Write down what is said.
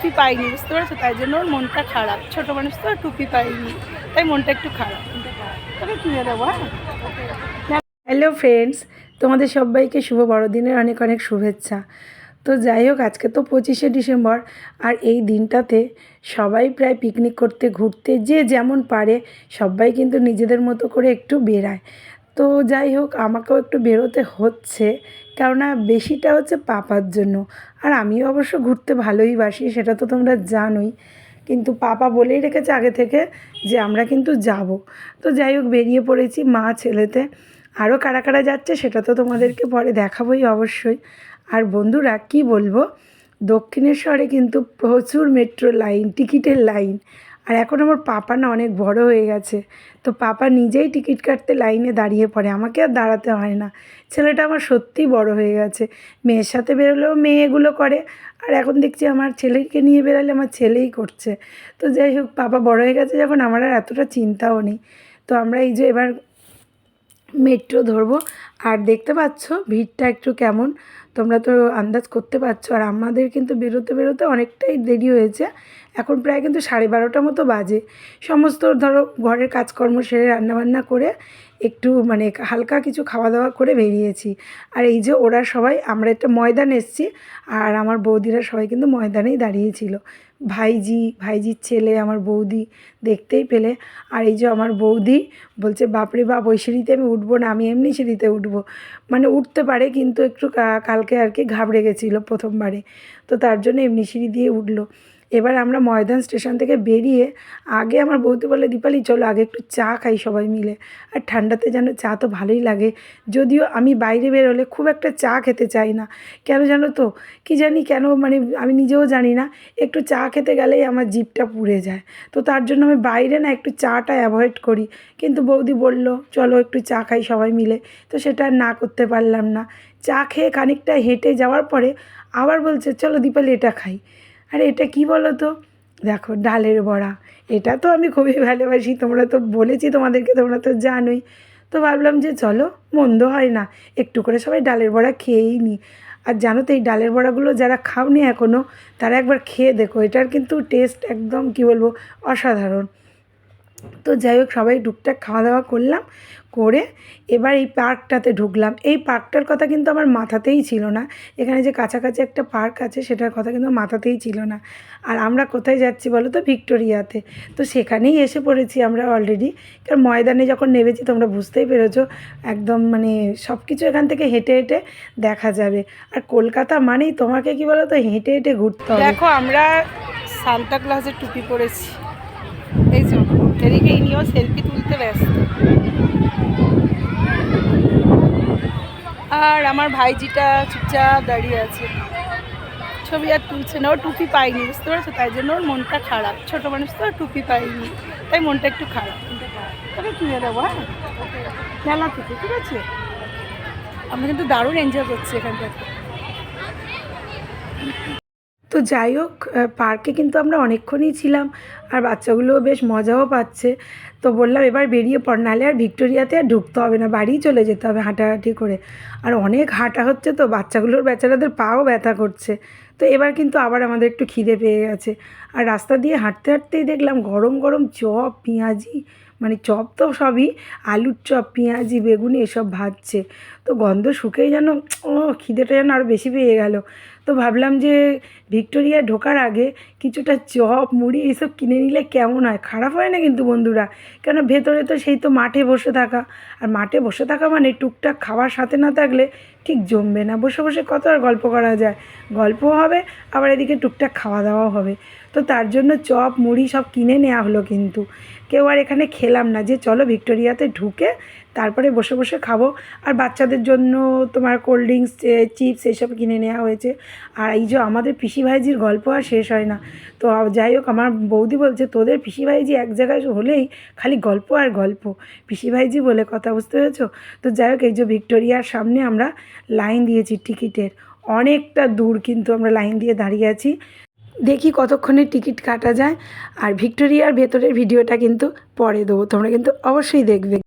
টুপি পাইনি, বুঝতে পারছ? তাই জন্য ওর মনটা খারাপ। ছোট মানুষ তো টুপি পাইনি, তাই মনটা একটু খারাপ। তোকে কিনে দেবো হ্যাঁ? হ্যালো ফ্রেন্ডস তোমাদের সবাইকে শুভ বড়দিনের অনেক অনেক শুভেচ্ছা। তো যাই হোক, আজকে তো পঁচিশে ডিসেম্বর, আর এই দিনটাতে সবাই প্রায় পিকনিক করতে, ঘুরতে, যে যেমন পারে, সবাই কিন্তু নিজেদের মতো করে একটু বেরায় তো যাই হোক, আমাকেও একটু বেরোতে হচ্ছে। কেননা বেশিটা হচ্ছে পাপার জন্য। আর আমিও অবশ্য ঘুরতে ভালোই বাসি, সেটা তো তোমরা জানোই। কিন্তু পাপা বলেই রেখেছে আগে থেকে যে আমরা কিন্তু যাব। তো যাই হোক, বেরিয়ে পড়েছি মা ছেলেতে। আরও কারা কারা যাচ্ছে সেটা তো তোমাদেরকে পরে দেখাবোই অবশ্যই। আর বন্ধুরা, কি বলব? দক্ষিণেশ্বরে কিন্তু প্রচুর মেট্রো লাইন, টিকিটের লাইন। আর এখন আমার পাপা না অনেক বড় হয়ে গেছে। তো পাপা নিজেই টিকিট কাটতে লাইনে দাঁড়িয়ে পড়ে, আমাকে আর দাঁড়াতে হয় না। ছেলেটা আমার সত্যিই বড় হয়ে গেছে। মেয়ের সাথে বেরোলেও মেয়ে এগুলো করে, আর এখন দেখছি আমার ছেলেকে নিয়ে বেরোলে আমার ছেলেই করছে। তো যাই হোক, পাপা বড় হয়ে গেছে যখন আমার আর এতটা চিন্তাও নেই। তো আমরা এই যে এবার মেট্রো ধরবো, আর দেখতে পাচ্ছ ভিড়টা একটু কেমন। তোমরা তো আন্দাজ করতে পারছ। আর আমাদের কিন্তু বেরোতে বেরোতে অনেকটাই দেরি হয়েছে। এখন প্রায় কিন্তু সাড়ে বারোটা মতো বাজে। সমস্ত ধরো ঘরের কাজকর্ম সেরে রান্নাবান্না করে একটু মানে হালকা কিছু খাওয়া দাওয়া করে বেরিয়েছি। আর এই যে ওরা সবাই, আমরা একটা ময়দান এসছি। আর আমার বৌদিরা সবাই কিন্তু ময়দানেই দাঁড়িয়েছিল ভাইজি, ভাইজির ছেলে, আমার বৌদি দেখতেই পেলে। আর এই যে আমার বৌদি বলছে, বাপরে বাপ, ওই সিঁড়িতে আমি উঠবো না, আমি এমনি সিঁড়িতে উঠবো। মানে উঠতে পারে, কিন্তু একটু কালকে আর কি ঘাবড়ে গেছিল প্রথমবারে। তো তার জন্য এমনি সিঁড়ি দিয়ে উঠল। এবার আমরা ময়দান স্টেশন থেকে বেরিয়ে আগে আমার বৌদি বলে, দীপালি, চলো আগে একটু চা খাই সবাই মিলে। আর ঠান্ডাতে যেন চা তো ভালোই লাগে। যদিও আমি বাইরে বেরোলে খুব একটা চা খেতে চাই না। কেন জানো তো? কি জানি কেন মানে আমি নিজেও জানি না। একটু চা খেতে গেলেই আমার জিভটা পুড়ে যায়। তো তার জন্য আমি বাইরে না একটু চাটা অ্যাভয়েড করি। কিন্তু বৌদি বলল, চলো একটু চা খাই সবাই মিলে। তো সেটা না করতে পারলাম না। চা খেয়ে খানিকটা হেঁটে যাওয়ার পরে আবার বলছে, চলো দীপালি, এটা খাই। আরে এটা কি বলো তো দেখো, ডালের বড়া। এটা তো আমি খুবই ভালোবাসি। তোমরা তো বলেছি তোমাদেরকে, তোমরা তো জানোই। তো ভাবলাম যে চলো, মন্দ হয় না। একটু করে সবাই ডালের বড়া খেয়েই নিই আর জানো তো, এই ডালের বড়াগুলো যারা খাওনি এখনও তারা একবার খেয়ে দেখো। এটার কিন্তু টেস্ট একদম, কি বলব, অসাধারণ। তো যাই হোক, সবাই টুকটাক খাওয়া দাওয়া করলাম, করে এবার এই পার্কটাতে ঢুকলাম। এই পার্কটার কথা কিন্তু আমার মাথাতেই ছিল না। এখানে যে কাছাকাছি একটা পার্ক আছে, সেটার কথা কিন্তু মাথাতেই ছিল না। আর আমরা কোথায় যাচ্ছি বলো তো? ভিক্টোরিয়াতে। তো সেখানেই এসে পড়েছি আমরা অলরেডি কারণ ময়দানে যখন নেমেছি, তোমরা বুঝতেই পেরেছ, একদম মানে সব কিছু এখান থেকে হেঁটে হেঁটে দেখা যাবে। আর কলকাতা মানেই তোমাকে কি বলো তো? হেঁটে হেঁটে ঘুরতে হবে। দেখো, আমরা সান্তা ক্লাসের টুপি পরেছি। এই যে এদিকে ইনিও সেলফি তুলতে ব্যস্ত। আর আমার ভাইজিটা চুপচাপ দাঁড়িয়ে আছে। ছবি আর তুলছে না, ও টুপি পাইনি বুঝতে পারছ? তাই জন্য ওর মনটা খারাপ। ছোট মানুষ তো টুপি পাইনি তাই মনটা একটু খারাপ। তোকে কিনে দেবো হ্যাঁ? মেলা থেকে, ঠিক আছে? আমরা কিন্তু দারুণ এনজয় করছি এখানটাতে। তো যাই হোক পার্কে কিন্তু আমরা অনেকক্ষণই ছিলাম আর বাচ্চাগুলোও বেশ মজাও পাচ্ছে। তো বললাম এবার বেরিয়ে পড়, নাহলে আর ভিক্টোরিয়াতে আর ঢুকতে হবে না, বাড়িই চলে যেতে হবে হাঁটাহাঁটি করে। আর অনেক হাঁটা হচ্ছে তো, বাচ্চাগুলোর বেচারাদের পাও ব্যথা করছে। তো এবার কিন্তু আবার আমাদের একটু খিদে পেয়ে গেছে। আর রাস্তা দিয়ে হাঁটতে হাঁটতেই দেখলাম গরম গরম চপ, পেঁয়াজি মানে চপ তো সবই, আলুর চপ, পেঁয়াজি, বেগুনি এসব ভাজছে। তো গন্ধ শুকেই যেন, ও খিদেটা যেন আরও বেশি পেয়ে গেল। তো ভাবলাম যে ভিক্টোরিয়া ঢোকার আগে কিছুটা চপ, মুড়ি এইসব কিনে নিলে কেমন হয়? খারাপ হয় না কিন্তু বন্ধুরা? কেন ভেতরে তো সেই তো মাঠে বসে থাকা। আর মাঠে বসে থাকা মানে টুকটাক খাওয়ার সাথে না থাকলে ঠিক জমবে না। বসে বসে কত আর গল্প করা যায়। গল্প হবে, আবার এদিকে টুকটাক খাওয়া দাওয়াও হবে। তো তার জন্য চপ, মুড়ি সব কিনে নেওয়া হলো কিন্তু। কেউ আর এখানে খেলাম না যে চলো ভিক্টোরিয়াতে ঢুকে তারপরে বসে বসে খাব। আর বাচ্চাদের জন্য তোমার কোল্ড ড্রিঙ্কস চিপস এসব কিনে নেওয়া হয়েছে। আর এই যে আমাদের পিসি ভাইজির গল্প আর শেষ হয় না। তো যাই হোক, আমার বৌদি বলছে, তোদের পিসি ভাইজি এক জায়গায় হলেই খালি গল্প আর গল্প। পিসি ভাইজি বলে কথা বুঝতে পেরেছ? তো যাই হোক, এই যে ভিক্টোরিয়ার সামনে আমরা লাইন দিয়েছি টিকিটের। অনেকটা দূর কিন্তু আমরা লাইন দিয়ে দাঁড়িয়ে আছি। দেখি কতক্ষণে টিকিট কাটা যায়। আর ভিক্টোরিয়ার ভেতরের ভিডিওটা কিন্তু পরে দেবো। তোমরা কিন্তু অবশ্যই দেখবে।